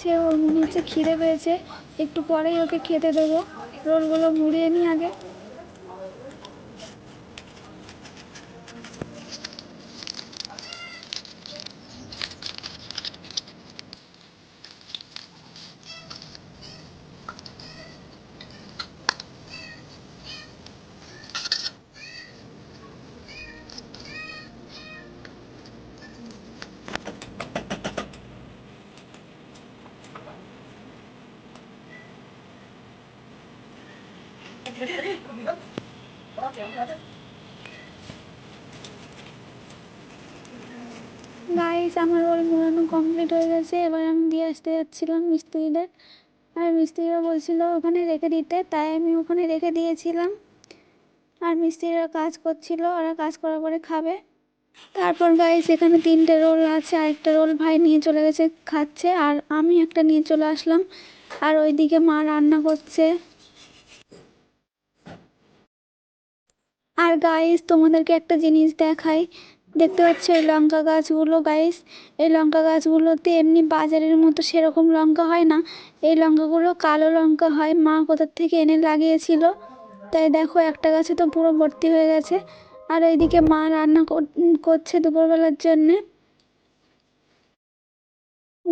সে ওর নিচে খিদে পেয়েছে একটু পরেই ওকে খেতে দেবো। রোলগুলো মুড়িয়ে নিই আগে। গাইস আমার রোল মোড়ানো কমপ্লিট হয়ে গেছে। এবার আমি দিয়ে আসতে যাচ্ছিলাম মিস্ত্রিদের। আর মিস্ত্রিরা বলছিল, ওখানে রেখে দিতে। তাই আমি ওখানে রেখে দিয়েছিলাম। আর মিস্ত্রিরা কাজ করছিল, ওরা কাজ করার পরে খাবে। তারপর গাইস এখানে তিনটে রোল আছে। আর একটা রোল ভাই নিয়ে চলে গেছে, খাচ্ছে। আর আমি একটা নিয়ে চলে আসলাম। আর ওইদিকে মা রান্না করছে। আর গাইস তোমাদেরকে একটা জিনিস দেখাই। দেখতে পাচ্ছ এই লঙ্কা গাছগুলো গাইস এই লঙ্কা গাছগুলোতে এমনি বাজারের মতো সেরকম লঙ্কা হয় না। এই লঙ্কাগুলো কালো লঙ্কা হয়। মা কোথার থেকে এনে লাগিয়েছিল? তাই দেখো, একটা গাছে তো পুরো ভর্তি হয়ে গেছে। আর এইদিকে মা রান্না কর- করছে দুপুরবেলার জন্যে।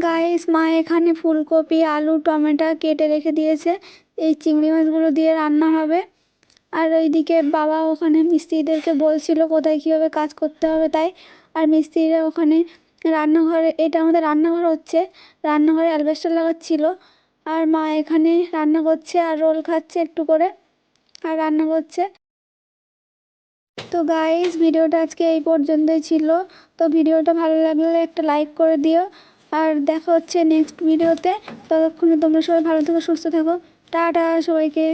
গাইস মা এখানে ফুলকপি, আলু, টমেটো কেটে রেখে দিয়েছে। এই চিংড়ি মাছগুলো দিয়ে রান্না হবে। আর ওইদিকে বাবা ওখানে মিস্ত্রিদেরকে বলছিল কোথায় কীভাবে কাজ করতে হবে তাই। আর মিস্ত্রিরা ওখানে রান্নাঘরে, এটা আমাদের রান্নাঘর হচ্ছে, রান্নাঘরে অ্যালবেস্টার লাগাচ্ছিল। আর মা এখানে রান্না করছে আর রোল খাচ্ছে একটু করে, আর রান্না করছে। তো গাইস ভিডিওটা আজকে এই পর্যন্তই ছিল। তো ভিডিওটা ভালো লাগলে একটা লাইক করে দিও। আর দেখা হচ্ছে নেক্সট ভিডিওতে ততক্ষণে তোমরা সবাই ভালো থেকো, সুস্থ থেকো। টাটা সবাইকে।